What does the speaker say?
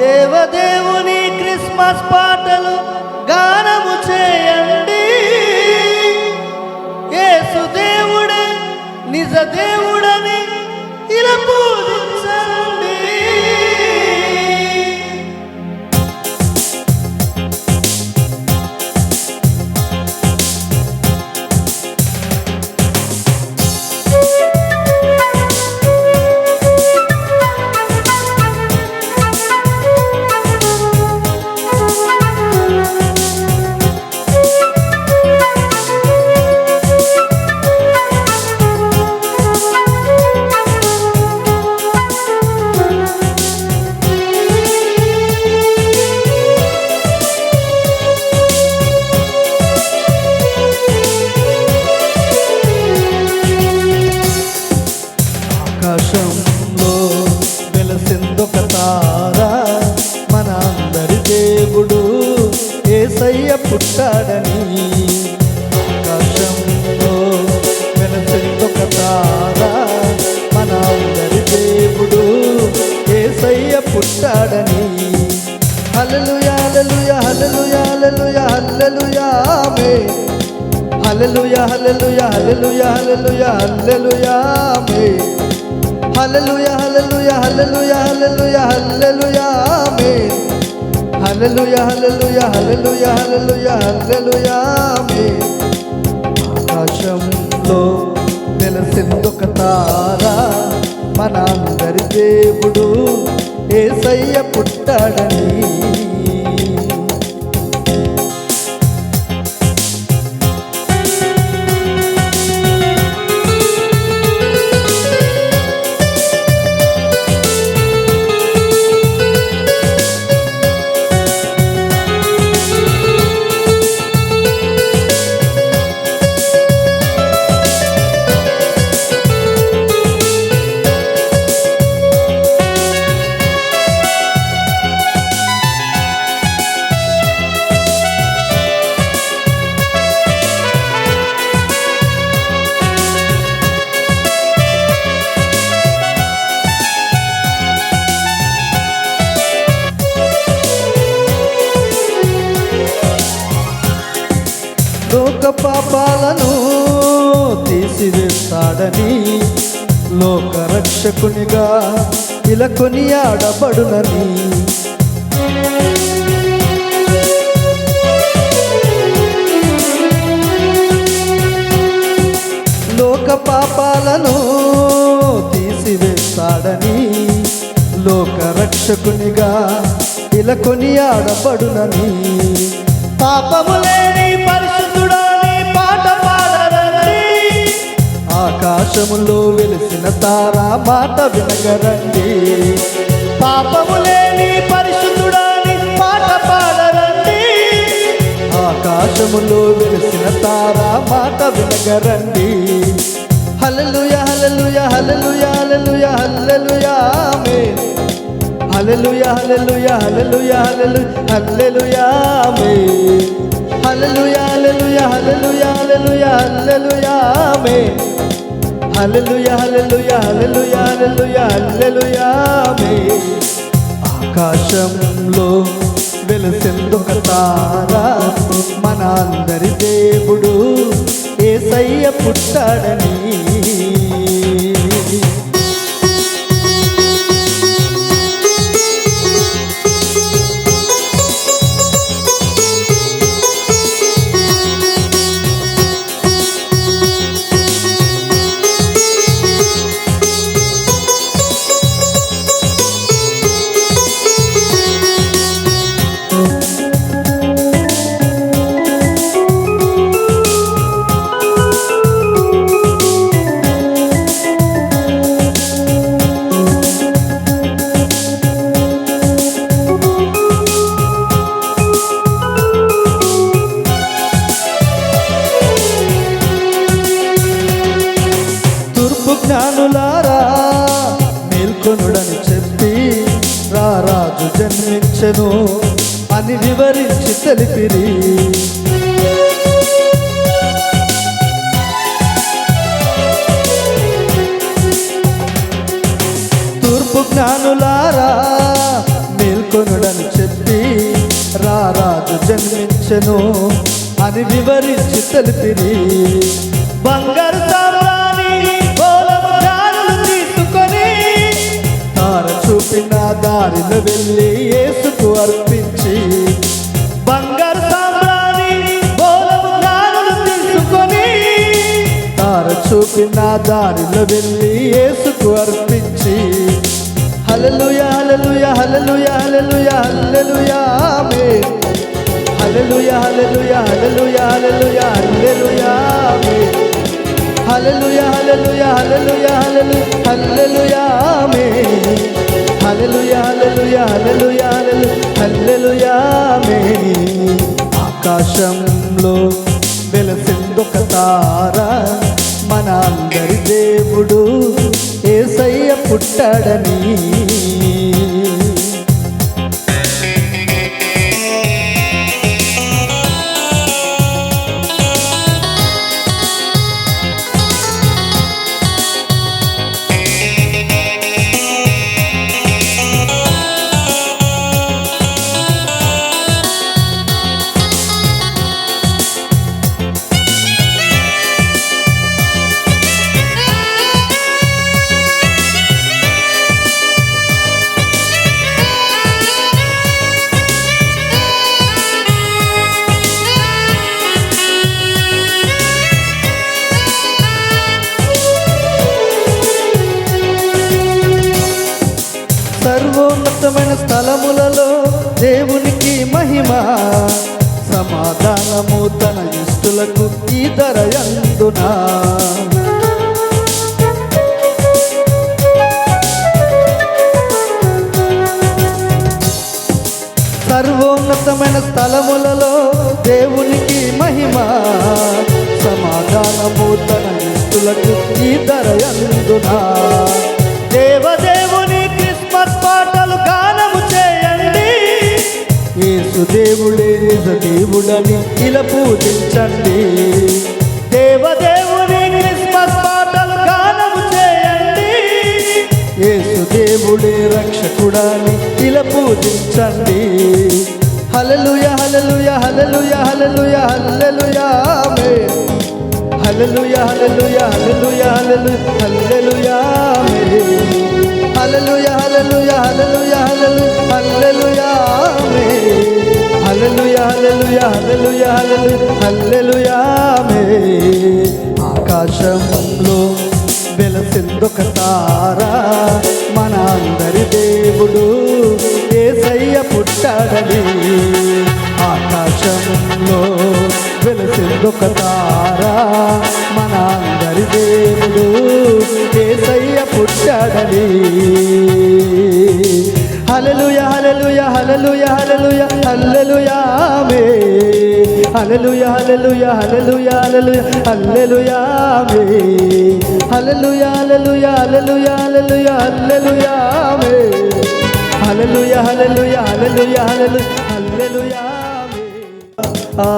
దేవదేవుని క్రిస్మస్ పాటలు గానము చేయండి. యేసు దేవుడే నిజ దేవుడు. హల్లెలూయా హల్లెలూయా హల్లెలూయా హల్లెలూయా హల్లెలూయా ఆమేన్ హల్లెలూయా హల్లెలూయా హల్లెలూయా హల్లెలూయా హల్లెలూయా ఆమేన్ హల్లెలూయా హల్లెలూయా హల్లెలూయా హల్లెలూయా హల్లెలూయా ఆమేన్ ఆకాశంలో తెలిసిందొక తార మన అందరి దేవుడు ఏసయ్య పుట్టాడని లోక పాపాలను తీసివేస్తాడని లోక రక్షకునిగా ఇలా కొనియాడబడునని లోక పాపాలను తీసివేస్తాడని లోక రక్షకునిగా ఇలా కొనియాడబడునని పాపము లేని ఆకాశములో వెలిసిన తారా మాట వినగరండి పాపము లేని పరిశుద్ధుడని పాట పాడరండి ఆకాశములో వెలిసిన తారా మాట వినగరండి హలలుయ హలలుయ హలలుయ హలలుయ హల్లెలూయా హలలుయ హలలుయ హల్లెలూయా హల్లెలూయా హల్లెలూయా హలలుయ హలలుయ హలలుయ హలలుయ హల్లెలూయా హల్లెలూయా హల్లెలూయా హల్లెలూయా హల్లెలూయా హల్లెలూయా హల్లెలూయా ఆకాశంలో వెలసిందొక తార? మన అందరి దేవుడు ఏసయ్య పుట్టాడని. అని వివరించి తెలిపిరి. తూర్పు జ్ఞానులారా మేల్కొనుడని చెప్పి రారాజు జన్మించను అని వివరించి తెలిపిరి. బంగారు తీసుకొని చూపిన దారిన వెళ్ళి దారిలో వెళ్ళి యేసుకు అర్పించి హలలుయ హలలుయ హలలుయ హలలుయ హల్లెలుయా ఆమె హలలుయ హలలుయ హలలుయ హలలుయ హల్లెలుయా ఆమె హలలుయ హలలుయ హలలుయ హలలు హల్లెలుయా ఆమె హలలుయ హలలుయ హలలుయ హలలు హల్లెలుయా ఆమె ఆకాశంలో వెలసిందొక తారా దేవుడు ఏసయ్య పుట్టాడని ధరయందునా సర్వోన్నతమైన స్థలములలో దేవునికి మహిమ సమాధానము తన నిస్తులకు ఈ ధరయందునా దేవదేవుని క్రిస్మస్ పాటలు గానము చేయండి. యేసుదేవుడే నిజ దేవుడని ఇలా పూజించండి దేవదేవుని క్రిస్మస్ పాటలు గానము చేయండి యేసు దేవుడే రక్షకుడని ఇలా పూజించండి హలలుయ హలలుయ హలలుయ హలలుయ హలలుయ హలలుయ హలలుయ హలలుయ హలలు హలలుయ హలలుయ హలలుయ హలలుయ హలలు హల్లెలూయా హల్లెలూయా హల్లెలూయా హల్లెలూయా ఆకాశంలో వెలసిందొక తార మన అందరి దేవుడు ఏసయ్య పుట్టాడని. ఆకాశంలో వెలసిందొక తార మన అందరి దేవుడు ఏసయ్య పుట్టాడని. హలలుయ హలలుయ హలలుయ హలలుయ హల్లెలూయామే హలలుయ హలలుయ హలలుయ హలలుయ హల్లెలూయామే హలలుయ హలలుయ హలలుయ హలలుయ హల్లెలూయామే హలలుయ హలలుయ హలలుయ హలలు హల్లెలూయామే ఆ